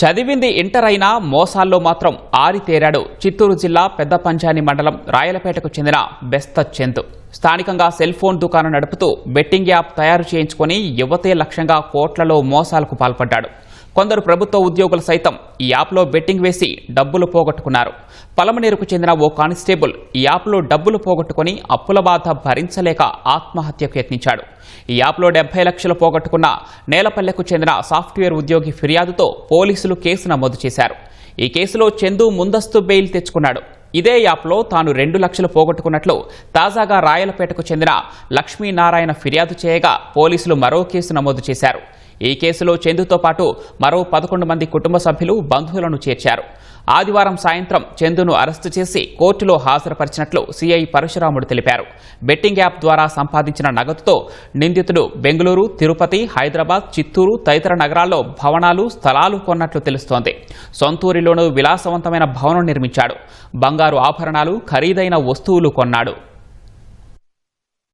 చదివింది ఇంటర్ అయినా మోసాల్లో మాత్రం ఆరితేరాడు. చిత్తూరు జిల్లా పెద్ద పంచాని మండలం రాయలపేటకు చెందిన బెస్త చంద్. స్థానికంగా సెల్ ఫోన్ దుకాణం నడుపుతూ బెట్టింగ్ యాప్ తయారు చేయించుకొని యువతే లక్ష్యంగా కోట్లలో మోసాలకు పాల్పడ్డాడు. కొందరు ప్రభుత్వ ఉద్యోగులు సైతం ఈ యాప్లో బెట్టింగ్ వేసి డబ్బులు పోగొట్టుకున్నారు. పలమనేరుకు చెందిన ఓ కానిస్టేబుల్ ఈ యాప్లో డబ్బులు పోగొట్టుకుని అప్పుల బాధ భరించలేక ఆత్మహత్యకు యత్నించాడు ఈ యాప్లో డెబ్బై లక్షలు పోగొట్టుకున్న నేలపల్లెకు చెందిన సాఫ్ట్వేర్ ఉద్యోగి ఫిర్యాదుతో పోలీసులు కేసు నమోదు చేశారు. ఈ కేసులో చందు ముందస్తు బెయిల్ తెచ్చుకున్నాడు. ఇదే యాప్లో తాను రెండు లక్షలు పోగొట్టుకున్నట్లు తాజాగా రాయలపేటకు చెందిన లక్ష్మీనారాయణ ఫిర్యాదు చేయగా పోలీసులు మరో కేసు నమోదు చేశారు. ఈ కేసులో చందుతో పాటు మరో పదకొండు మంది కుటుంబ సభ్యులు బంధువులను చేర్చారు. ఆదివారం సాయంత్రం చందును అరెస్టు చేసి కోర్టులో హాజరుపరిచినట్లు సీఐ పరశురాముడు తెలిపారు. బెట్టింగ్ యాప్ ద్వారా సంపాదించిన నగదుతో నిందితుడు బెంగళూరు తిరుపతి హైదరాబాద్ చిత్తూరు తదితర నగరాల్లో భవనాలు స్థలాలు కొన్నట్లు తెలుస్తోంది. సొంతూరిలోనూ విలాసవంతమైన భవనం నిర్మించాడు. బంగారు ఆభరణాలు ఖరీదైన వస్తువులు కొన్నాడు.